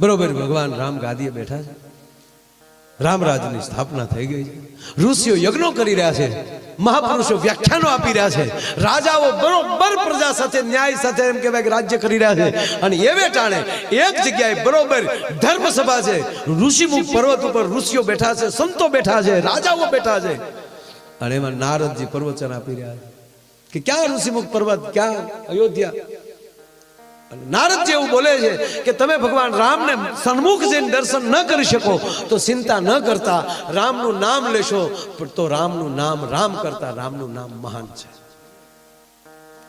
બરોબર, ભગવાન રામ ગાદીએ બેઠા છે. રામરાજની સ્થાપના થઈ ગઈ છે. ઋષિઓ યજ્ઞો કરી રહ્યા છે. મહાપુરુષો વ્યાખ્યાનો આપી રહ્યા છે. રાજાઓ બરોબર પ્રજા સાથે, ન્યાય સાથે એમ કહેવાય કે રાજ્ય કરી રહ્યા છે. અને એવે ટાણે એક જગ્યાએ બરોબર ધર્મ સભા છે. ઋષિમુખ પર્વત ઉપર ઋષિઓ બેઠા છે, સંતો બેઠા છે, રાજાઓ બેઠા છે. અને એમાં નારદજી પ્રવચન આપી રહ્યા છે. કે ક્યાં ઋષિમુખ પર્વત? ક્યાં? અયોધ્યા. અને જેવું બોલે છે કે તમે ભગવાન રામને સન્મુખ જઈને દર્શન ન કરી શકો, તો ચિંતા ન કરતા, રામનું નામ લેશો, પણ તો રામનું નામ રામ કરતા રામનું નામ મહાન છે.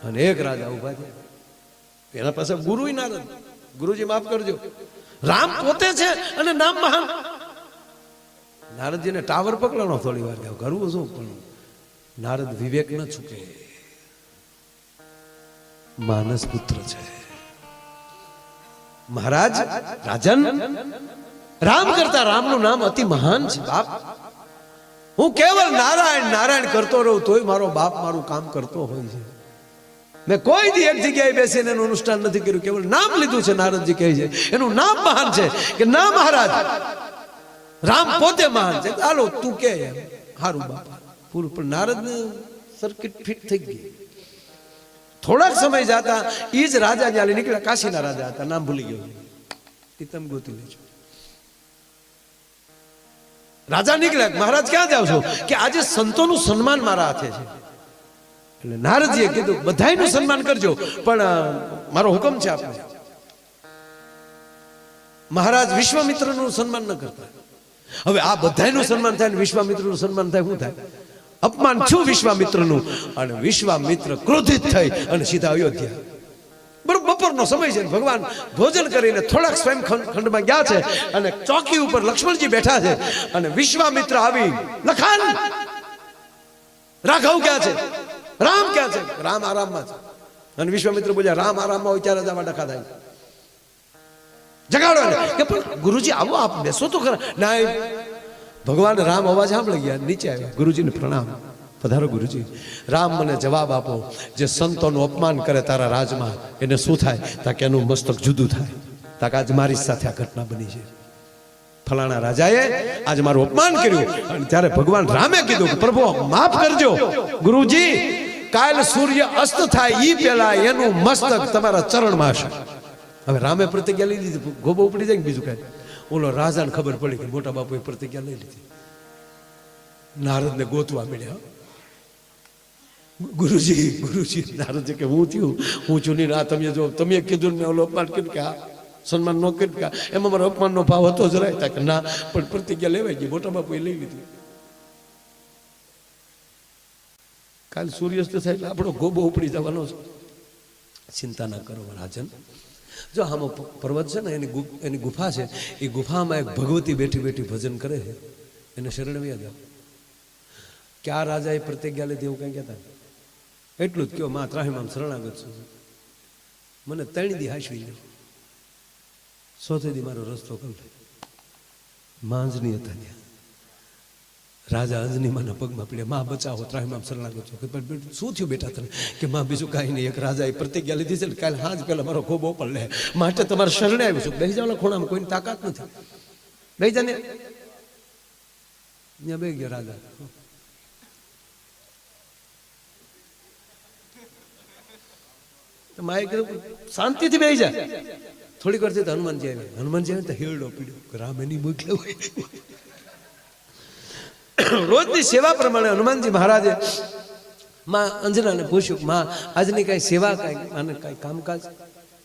અને એક રાજા ઊભા છે એના પાસે ગુરુ નારદ. ગુરુજી માફ કરજો. રામ પોતે છે અને નામ મહાન. નારદજીને ટાવર પકડવાનો થોડી વાર કરવું શું? પણ નારદ વિવેક ન ચૂકે. માનસ પુત્ર છે. મહારાજ, રાજન? રામ કરતા રામનું નામ અતિ મહાન છે, બાપ. હું કેવળ નારાયણ નારાયણ કરતો રહું, તોય મારો બાપ મારું કામ કરતો હોય છે. મેં કોઈ દી એક જગ્યાએ બેસીને એનું અનુષ્ઠાન નથી કર્યું. કેવળ નામ લીધું છે, નારદજી કહે છે. એનું નામ મહાન છે કે, ના મહારાજ, રામ પોતે મહાન છે. ચાલો તું કે હારું બાપા. પૂરું, પણ નારદ સર્કિટ ફિટ થઈ ગઈ. થોડાક સમય જતા એ જ રાજા જ્યારે નીકળ્યા, કાશીના રાજા હતા, નામ ભૂલી ગયો. એ ગોતી લેજો રાજા નીકળ્યા, મહારાજ ક્યાં જાવ છો? કે આજે સંતોનું સન્માન મારા હાથે છે. એટલે નારદજીએ કીધું, બધાયનું સન્માન કરજો, પણ મારો હુકમ છે આપને. મહારાજ વિશ્વામિત્રનું સન્માન ન કરતા. હવે આ બધાયનું સન્માન થાય ને વિશ્વામિત્રનું સન્માન થાય, શું થાય? અપમાન છું વિશ્વામિત્રનું. અને વિશ્વામિત્ર ક્રોધિત થઈ અને સીધા અયોધ્યા. બરોબર બપોરનો સમય છે ભગવાન ભોજન કરીને થોડાક સ્વયં ખંડમાં ગયા છે અને ચોકી ઉપર લક્ષ્મણજી બેઠા છે. અને વિશ્વામિત્ર આવી લખાન રાઘવ ક્યાં છે? રામ ક્યાં છે? રામ આરામમાં છે. અને વિશ્વામિત્ર બોલ્યા રામ આરામમાં હોય ત્યારે જ આવા ડખા થાય. જગાડો કે પણ ગુરુજી આવો આપ બેસો તો ખરા. ના ભગવાન રામ અવાજ સાંભળી ગયા, નીચે આવ્યા. ગુરુજીને પ્રણામ. પધારો ગુરુજી. રામ મને જવાબ આપો, જે સંતોનું અપમાન કરે તારા રાજમાં, એને શું થાય? તાકે એનું મસ્તક જુદું થાય. તાકે આજ મારી સાથે આ ઘટના બની છે. ફલાણા રાજાએ આજ મારું અપમાન કર્યું. અને ત્યારે ભગવાન રામે કીધું પ્રભુ માફ કરજો. ગુરુજી, કાલ સૂર્ય અસ્ત થાય ઈ પેલા એનું મસ્તક તમારા ચરણમાં હશે. હવે રામે પ્રતિજ્ઞા લીધી, ગોબો ઉપડી જાય બીજું કાંઈ? ઓલો રાજાને ખબર પડી કે મોટા બાપુએ પ્રતિજ્ઞા લઈ લીધી. નારદને ગોતવા મળ્યા. ગુરુજી ગુરુજી, નારદજી કે હું થયું? હું છું નહીં તમે જો, તમે કીધું મેં ઓલો અપમાન કર્યું કે આ સન્માન ન કર્યું કે એમાં મારો અપમાનનો ભાવ હતો જ રાય કે ના, પણ પ્રતિજ્ઞા લેવાઈ ગઈ, મોટા બાપુએ લઈ લીધી. કાલ સૂર્યાસ્ત થાય એટલે આપણો ગોબો ઉપડી જવાનો છે. ચિંતા ના કરો રાજન જો આમાં પર્વત છે ને, એની એની ગુફા છે, એ ગુફામાં એક ભગવતી બેઠી બેઠી ભજન કરે છે. એને શરણવ્યા જાવ ક્યાં રાજાએ પ્રતિજ્ઞા લીધી એવું કંઈ કહેતા એટલું જ કયો, માં ત્રાહીમામ શરણાગત છું. મને ત્રણ દી હાસવી ગયો સોથી દી મારો રસ્તો કરી માંજની હતા ત્યાં રાજા અંજની માના પગમાં પડ્યા. માં, બચાવો. ત્રાહીમામ શરણાગત છો કે શું થયું બેટા તને? કે માં, બીજું કાંઈ નહીં. એક રાજાએ પ્રતિજ્ઞા લીધી છે ને કાલે હાજ પહેલાં મારો ખૂબ ઓપણ લે. માટે તમારે શરણે આવ્યું છું. બેસી જવાના ખૂણામાં. કોઈની તાકાત નથી. બેસી જાને ત્યાં બે ગયા રાજા. માએ કીધું, શાંતિથી બેસી જાય થોડીક વાર તો હનુમાનજી આવ્યા. હનુમાનજી આવ્યા તો હેરડો પીડ્યો. રામ એની હોય. રોજની સેવા પ્રમાણે હનુમાનજી મહારાજે માં અંજનાને પૂછ્યું, માં, આજની કાંઈ સેવા કાંઈ, આને કાંઈ કામકાજ?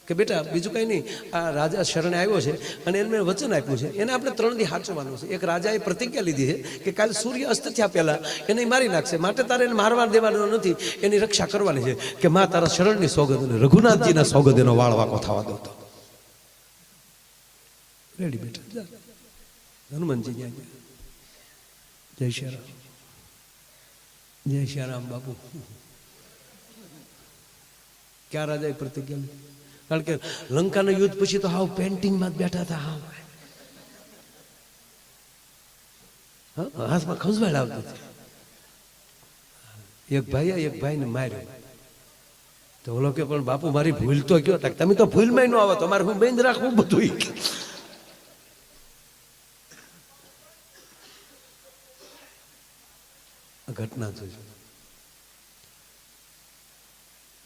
કે બેટા, બીજું કાંઈ નહીં, આ રાજા શરણે આવ્યો છે અને એને વચન આપ્યું છે. એને આપણે ત્રણ દી હાચવાનું છે. એક રાજાએ પ્રતિજ્ઞા લીધી છે કે કાલે સૂર્ય અસ્ત થયા પહેલાં એને મારી નાખશે. માટે તારે એને મારવા દેવાનો નથી. એની રક્ષા કરવાની છે કે, માં, તારા શરણની સોગદ અને રઘુનાથજીના સોગદ એનો વાળ વાકો થવા દો રેડી બેટા? હનુમાનજી ગયા જય શ્રી રામ જય શ્રી રામ બાપુ. ક્યાં રાજાએ પ્રતિજ્ઞા કારણ કે લંકાના યુદ્ધ પછી તો હાવ પેન્ટિંગમાં જ બેઠા હતા, હાવ. હાથમાં ખંજવાડ આવતી એક ભાઈએ એક ભાઈને માર્યો. તો ઓલો કે પણ બાપુ, મારી ભૂલ તો કયો તમે તો ભૂલમાં ન આવો, તમારે હું બેન રાખવું બધું ઘટના જોજો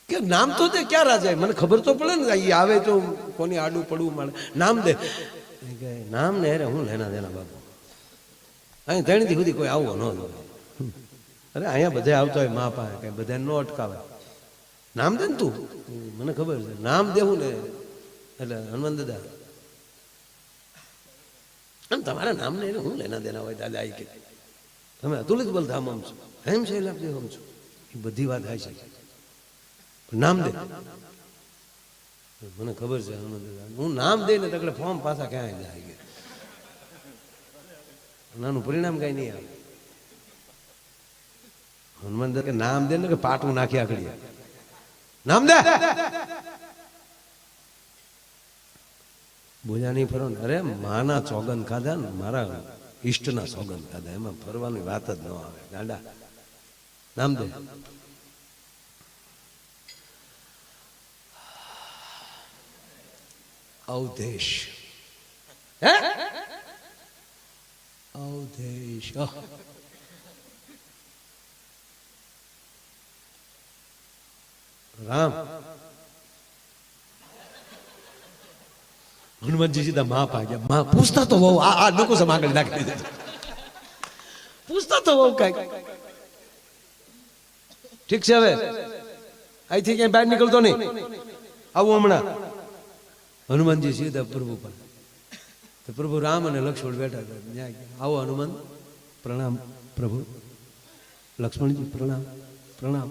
કે નામ તો દે, ક્યાં રાજા મને ખબર તો પડે ને અહીં આવે તો કોની આડું પડવું મળે નામ દે. નામ ને અરે, હું લેના દેના બાપુ. અહીં ત્રણથી સુધી કોઈ આવવો ન જોઈએ અરે, અહીંયા બધે આવતા હોય મા પાસે કઈ બધા ન અટકાવે. નામ દે ને તું. મને ખબર છે. નામ દેવું ને, એટલે હનુમાન દાદા. આમ તમારા નામને હું લેના દેના હોય દાદા આવી કે. તમે અતુલિત બલધામ આમ છો. એમ છે આમ છો. એ બધી વાત થાય છે. નામ દે. મને ખબર છે હું નામ દઈને તકલે ફોર્મ પાછા ક્યાં જાય નાનું પરિણામ કઈ નહીં આવે. હનુમાન કે નામ દે ને કે પાટું નાખી આખડી નામ દે. બોજા નહીં ફરો ને, અરે માના ચોગન ખાધા ને મારા ઈષ્ટના સોગંદ ખાધા. એમાં ફરવાની વાત જ ન આવે. ગાંડા. નામ દે. અવધેશ. અવધેશ. રામ. હનુમાનજી સીધા માં પાગ્યા માં પૂછતા તો બહુ આ આ લોકો સમ આગળ નાખી દીધા. પૂછતા તો બહુ કઈ ઠીક છે હવે? અહીંથી ક્યાંય બહાર નીકળતો નહીં. આવું હમણાં. હનુમાનજી સીધા પ્રભુ પર. પ્રભુ રામ અને લક્ષ્મણ બેઠા હતા. આવો હનુમાન, પ્રણામ, પ્રભુ. લક્ષ્મણજી, પ્રણામ પ્રણામ.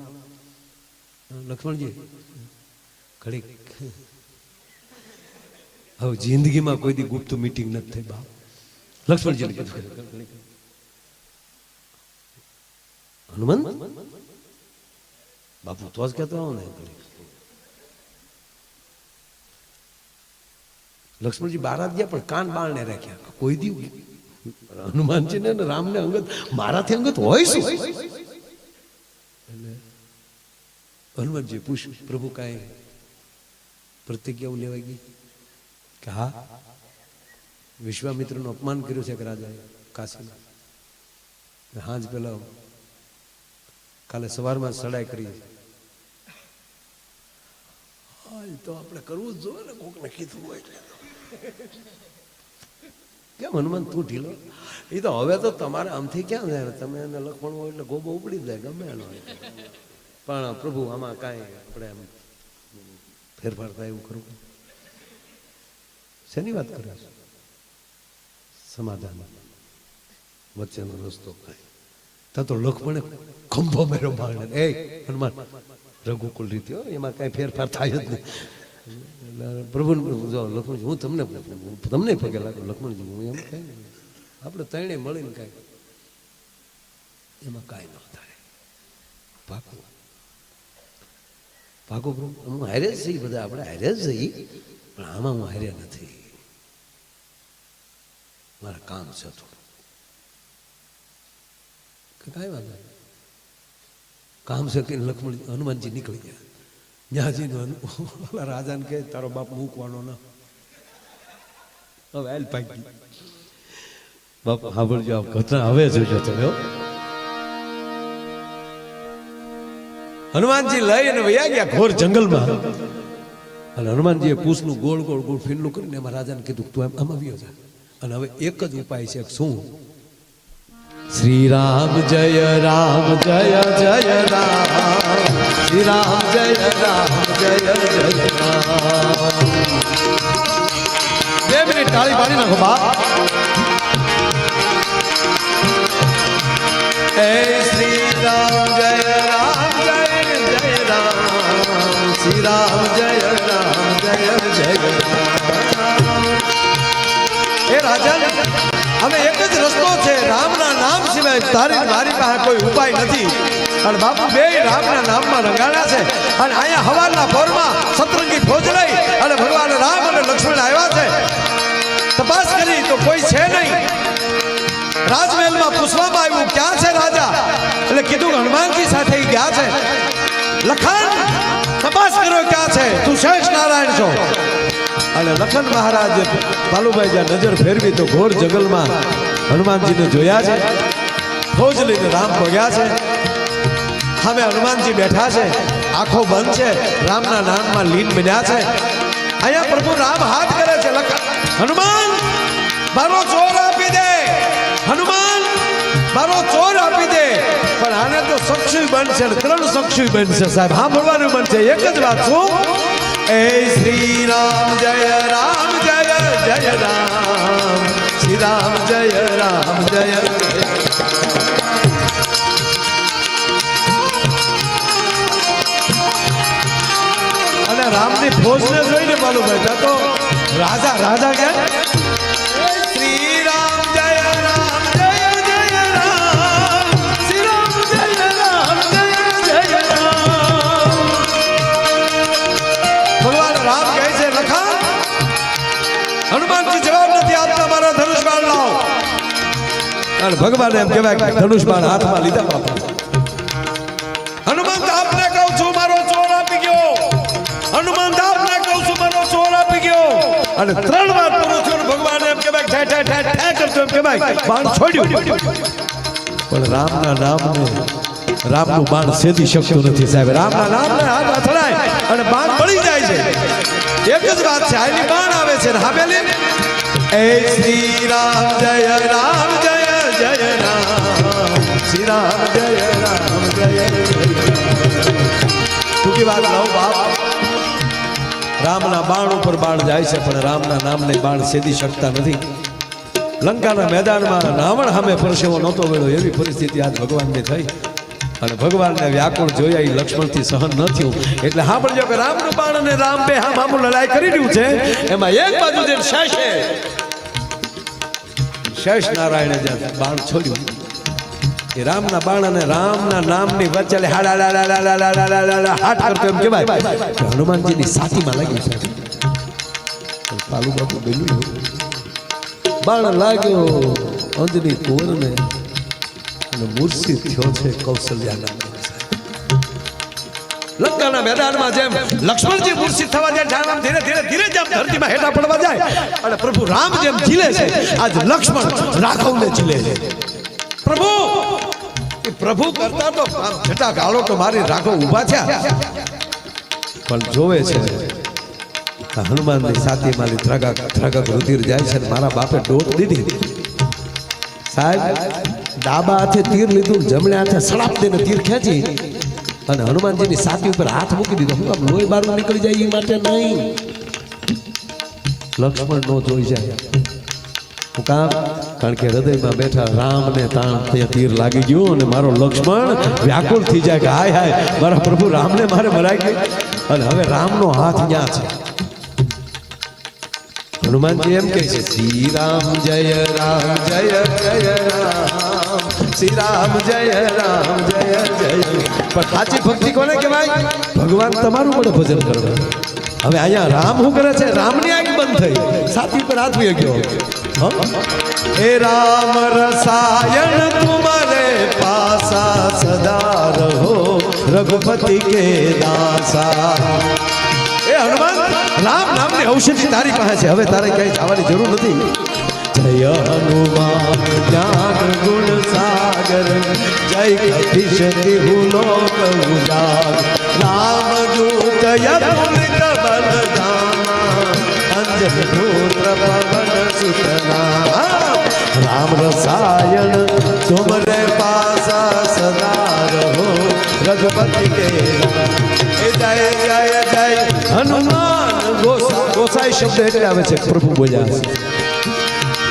લક્ષ્મણજી. ઘડીક. હવે જિંદગીમાં કોઈ દી ગુપ્ત મીટિંગ નથી થઈ, બાપ. લક્ષ્મણજીને કીધું હનુમાન? બાપુ, તો જ કહેતો આવો ને. લક્ષ્મણજી બારા ગયા, પણ કાન બાળને રાખ્યા. કોઈ દી હનુમાનજી ને રામને અંગત, મારાથી અંગત હોય શું? હનુમાનજી પૂછ્યું, પ્રભુ કાંઈ પ્રતિજ્ઞાઓ લેવાઈ ગઈ? કે હા, વિશ્વામિત્રનું અપમાન કર્યું છે કે રાજાએ, કાશીમાં. હાજ પેલા કાલે સવારમાં સડાઈ કરી. તો આપણે કરવું જ જોઈએ ને, કોકને કીધું હોય કેમ હનુમાન, તું ઢીલો? એ તો હવે તો તમારે આમથી ક્યાં જાય? તમે એને લખવાનું હોય એટલે ગોબો ઉપડી જાય, ગમે એનો પણ પ્રભુ, આમાં કાંઈ આપણે ફેરફાર થાય એવું કરવું શેની વાત કરે છે? સમાધાન. વચ્ચેનો રસ્તો કાંઈ? તો લખમણે ખંભો મેરો મારને એ, હનુમાન, રઘુકુલ રીતે એમાં કાંઈ ફેરફાર થાય જ નહીં. પ્રભુને જો લખમણ હું તમને તમને પગે લાગુ લખમણજી હું એમ કાંઈ આપણે ત્રણે મળીને કાંઈ, એમાં કાંઈ ન થાય. પાકું પાકું પ્રભુ, હું હારે જ છીએ બધા, આપણે હારે જ છીએ, પણ આમાં હું હારે નથી. મારા કામ છે થોડું કાંઈ વાંધો કામ છે કે લક્ષ્મણ હનુમાનજી નીકળી ગયા ન્યાજીનો રાજાને કહે તારો બાપ મૂકવાનો ના હવે હાલ પાકી બાપ સાંભળજો આ ઘટના હવે જોજો તમે હનુમાનજી લઈ અને વયા ગયા ઘોર જંગલમાં અને હનુમાનજીએ પૂછનું ગોળ ગોળ ગોળ ફીરલું કરીને એમાં રાજાને કીધું તું એમ આમ આવ્યો જા અને હવે એક જ ઉપાય છે શું? શ્રી રામ જય રામ, જય જય રામ. શ્રી રામ જય રામ, જય જય રામ. બે મિનિટ તાળી પાડી નાખો, બા. એ શ્રી રામ જય રામ, જય જય રામ. શ્રી રામ જય રામ, જય જય રામ. એ રાજન હવે એક જ રસ્તો છે, રામના નામ સિવાય તારી મારી પાસે કોઈ ઉપાય નથી. અને બાપુ બે રામના નામમાં રંગાણા છે અને અહીંયા હવાના ભોરમાં સતરંગી ફોજ લઈ અને ભગવાન રામ અને લક્ષ્મણ આવ્યા છે. તપાસ કરી તો કોઈ છે નહીં. રાજમહેલમાં પૂછવામાં આવ્યું, ક્યાં છે રાજા? એટલે કીધું હનુમાનજી સાથે ગયા છે. લખાણ, તપાસ કર્યો, ક્યાં છે? તું શેષ નારાયણ છો. અને લખન મહારાજ બાલુભાઈ જ્યાં નજર ફેરવી તો ઘોર જંગલમાં હનુમાનજીને જોયા છે. ફોજ લઈને રામ ભોગ્યા છે. સામે હનુમાનજી બેઠા છે. આંખો બંધ છે. રામના નામમાં લીન બન્યા છે. અહીંયા પ્રભુ રામ હાથ કરે છે. હનુમાન, મારો ચોર આપી દે. હનુમાન, મારો ચોર આપી દે. પણ આને તો સક્ષુય બનશે ત્રણ સક્ષુય બનશે સાહેબ. સાંભળવાનું બનશે. એક જ વાત શું? એ શ્રી રામ જય રામ જય રામ. શ્રી રામ, જય રામ. જય અને રામની ફોજને જોઈને માલુમ ભાઈ તો. રાજા રાજા કે શ્રી અને ભગવાન એમ કહેવાય કે ધનુષ બાણ હાથમાં લીધા બાપા. હનુમંત, આપને કહું છું, મારો ચોર આપી ગયો. હનુમંત, આપને કહું છું, મારો ચોર આપી ગયો. અને ત્રણ વાર પૂરું થયું ભગવાન એમ કહેવાય ઠે ઠે ઠે ઠે કરતો એમ કહેવાય બાણ છોડ્યું. પણ રામના નામને, રામનું બાણ સેદી શકતું નથી સાહેબ. રામના નામને હાથ અથડાય અને બાણ પડી જાય છે. એક જ વાત છે આની બાણ આવે છે હામેલી એ શ્રી રામ જય રામ જય. શ્રી રામ જય રામ જય ટૂંકી વાત કહું બાપ રામના બાણ ઉપર બાણ જાય છે, પણ રામના નામને બાણ સેદી શકતા નથી. લંકાના મેદાનમાં રાવણ સામે પરસેવો નહોતો વેળો એવી પરિસ્થિતિ આજ ભગવાનને થઈ. અને ભગવાનને વ્યાકુળ જોયા એ લક્ષ્મણથી સહન ન થયું. એટલે સાંભળજો કે રામનું બાણ અને રામ બે હા મામું લડાઈ કરી રહ્યું છે. એમાં એક બાજુ જે શેષે શેષ નારાયણે જ્યાં બાણ છોડ્યું એ રામના બાણ અને રામના નામની વચ્ચે હાટ કરતો એમ કહેવાય. હનુમાનજીની સાતીમાં લાગ્યું છે. પાલુ બાપુ બેલું બાણ લાગ્યો અંજની કોરને અને મૂર્છિત થયો છે કૌશલ્યાના લંકાના મેદાનમાં જેમ લક્ષ્મણજી મૂર્છિત થવા જાય આમ ધીરે ધીરે ધીરે જેમ ધરતીમાં હેઠા પડવા જાય. અને પ્રભુ રામ જેમ ઝીલે છે આજ લક્ષ્મણ રાઘવને ઝીલે છે. પ્રભુ પ્રભુ કરતા તો જટા ગાળો તો મારી રાખો ઊભા છે પણ જોવે છે હનુમાનની સાથી મારી ધ્રગક ધ્રગક રુધિર જાય છે મારા બાપે ડોટ દીધી. સાહેબ, ડાબા હાથે તીર લીધું, જમણે હાથે સડાપ દઈને તીર ખેંચી અને હનુમાનજીની સાથી ઉપર હાથ મૂકી દીધો. હું આમ લોહી બાર નીકળી જાય એ માટે નહીં. લક્ષ્મણ નો જોઈ જાય. હું કામ કારણ કે હૃદયમાં બેઠા રામને તાણ તીર લાગી ગયું અને મારો લક્ષ્મણ વ્યાકુળ થઈ જાય કે હાય હાય, મારા પ્રભુ રામને મારે મરાઈ ગઈ. અને હવે રામનો હાથ ક્યાં છે. હનુમાનજી એમ કહે છે શ્રી રામ જય રામ, જય જય રામ. શ્રી રામ જય રામ, જય જય પણ સાચી ભક્તિ કોને કહેવાય? ભગવાન તમારું પણ ભજન કરવાનું. હવે અહીંયા રામ શું કરે છે? રામની બંધ થઈ સાથી પર હાથ વી ગયો. હે? રામ રસાયણ તુમારે પાસા સદા રહો. રઘુપતિ કે દાસા. એ હનુમાન, રામ નામની ઔષધિ તારી પાસે છે. હવે તારે ક્યાંય જવાની જરૂર નથી. જય હનુમાન જ્ઞાન ગુણ સાગર. જય કપિશતિ હુલોક ઉજાગ રામ દૂત યદુલિત બલદામા અંજન પુત્ર પવન સુતના રામ રસાયણ તુમરે પાસા સદા રહો રઘુપતિ કે એ જય જય જય હનુમાન ગોસા ગોસાઈ શબ્દ એટલે આવે છે પ્રભુ બોલ્યા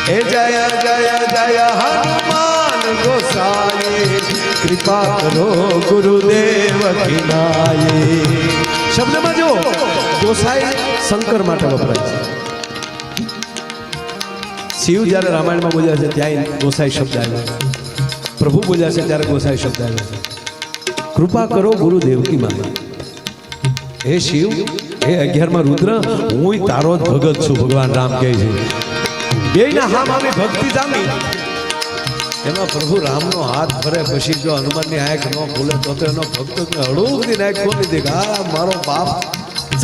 છે એ જય જય જય હનુમાન ગોસાઈ કૃપા કરો ગુરુદેવ કિનાય શબ્દમાં જો ગોસાઈ શંકર માટે વપરાય છે શિવ જ્યારે રામાયણમાં બોલ્યા છે ત્યાં ગોસાઈ શબ્દ આવ્યો પ્રભુ બોલ્યા છે, ત્યારે ગોસાઈ શબ્દ આવ્યો છે. કૃપા કરો ગુરુ દેવકી માતા હે શિવ, હે અગિયારમાં રુદ્ર હું તારો જ ભગત છું, ભગવાન રામ કહે છે. બેયના હામ આવી ભક્તિ જામી. એમાં પ્રભુ રામનો હાથ ફરે, પછી જો હનુમાનની આંખ ન ખોલે, તો એનો ભક્ત હળવું બધી નાખ ખોલી દે કે મારો બાપ.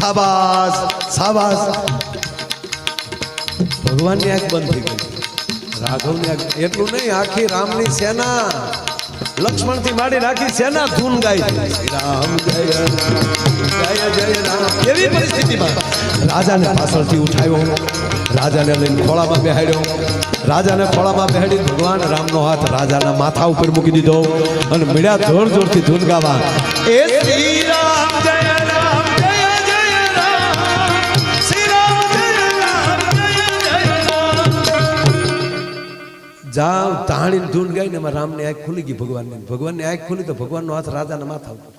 સાબાસ સાબાસ ભગવાનની આંખ બંધ થઈ ગઈ. રાઘવની આંખ એટલું નહીં, આખી રામની સેના. લક્ષ્મણથી માંડી રાખી સેના ધૂન ગાય રામ જય જય જય રામ. એવી પરિસ્થિતિમાં? રાજાને પાછળથી ઉઠાવ્યો. રાજાને લઈને ખોળામાં બેહાડ્યો. રાજાને ખોળામાં બેહાડી ભગવાન રામનો હાથ રાજાના માથા ઉપર મૂકી દીધો. અને મીડા જોર જોરથી ધૂન ગાવા. એ શ્રી રામ જય જાવ તાણીને ધૂન ગાઈને એમાં રામની આંખ ખુલી ગઈ ભગવાનની. ભગવાનની આંખ ખુલી તો ભગવાનનો હાથ રાજાના માથા ઉપર.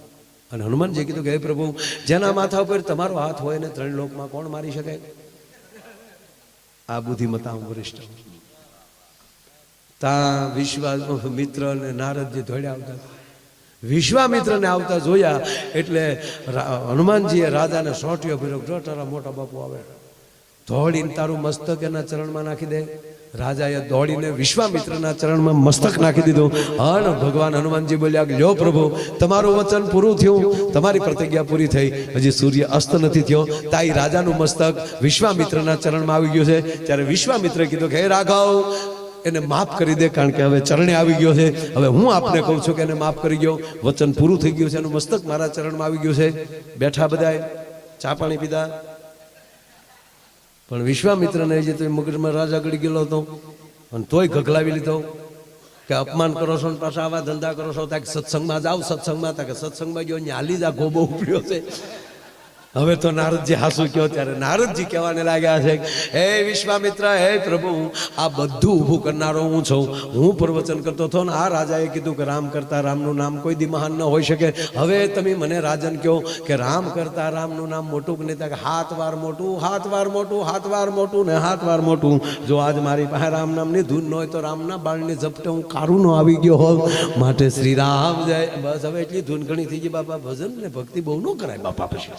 અને હનુમાનજી કીધું કે, હે પ્રભુ, જેના માથા ઉપર તમારો હાથ હોય ને ત્રણ લોકમાં કોણ મારી શકે? આ બુદ્ધિમતા હું વરિષ્ઠ તા વિશ્વા મિત્ર અને નારદજી ધોડ્યા આવતા વિશ્વામિત્રને આવતા જોયા એટલે હનુમાનજીએ રાજાને સોટીઓ ભીરો જો તારા મોટા બાપુ આવે, ધોળીને તારું મસ્તક એના ચરણમાં નાખી દે. રાજાએ દોડીને વિશ્વામિત્રના ચરણમાં મસ્તક નાખી દીધું. અને ભગવાન હનુમાનજી બોલ્યા, લ્યો પ્રભુ, તમારું વચન પૂરું થયું. તમારી પ્રતિજ્ઞા પૂરી થઈ. હજી સૂર્ય અસ્ત નથી થયો. તાઈ રાજાનું મસ્તક વિશ્વામિત્રના ચરણમાં આવી ગયું છે. ત્યારે વિશ્વામિત્રે કીધું કે, હે રાઘવ, એને માફ કરી દે, કારણ કે હવે ચરણે આવી ગયો છે. હવે હું આપને કહું છું કે એને માફ કરી ગયો વચન પૂરું થઈ ગયું છે. એનું મસ્તક મારા ચરણમાં આવી ગયું છે. બેઠા બધાએ ચા પાણી પીધા. પણ વિશ્વામિત્રને જે તો મગજમાં રાજા ગળી ગયેલો હતો અને તોય ગગલાવી લીધો કે અપમાન કરો છો ને પાછા આવા ધંધા કરો છો, ત્યાં સત્સંગમાં જાઓ, સત્સંગમાં, ત્યાં સત્સંગમાં ગયો હાલી જા, ગોબો ઉપડ્યો છે. હવે તો નારદજી હાસુ કયો ત્યારે નારદજી કહેવાને લાગ્યા છે હે વિશ્વામિત્ર, હે પ્રભુ, આ બધું ઊભું કરનારો હું છું. હું પ્રવચન કરતો હતો ને આ રાજાએ કીધું કે રામ કરતા રામનું નામ કોઈ દી મહાન ન હોઈ શકે. હવે તમે મને રાજન કહો કે રામ કરતા રામનું નામ મોટું કે નહીં? હાથ વાર મોટું, હાથ વાર મોટું, હાથ વાર મોટું ને હાથ વાર મોટું. જો આજ મારી પાસે રામ નામની ધૂન ન હોય તો રામના બાળની ઝપટે હું કારું નો આવી ગયો હોઉં. માટે શ્રી રામ જય. બસ હવે એટલી ધૂન ઘણી થઈ ગઈ બાપા. ભજન ને ભક્તિ બહુ ન કરાય બાપા પછી.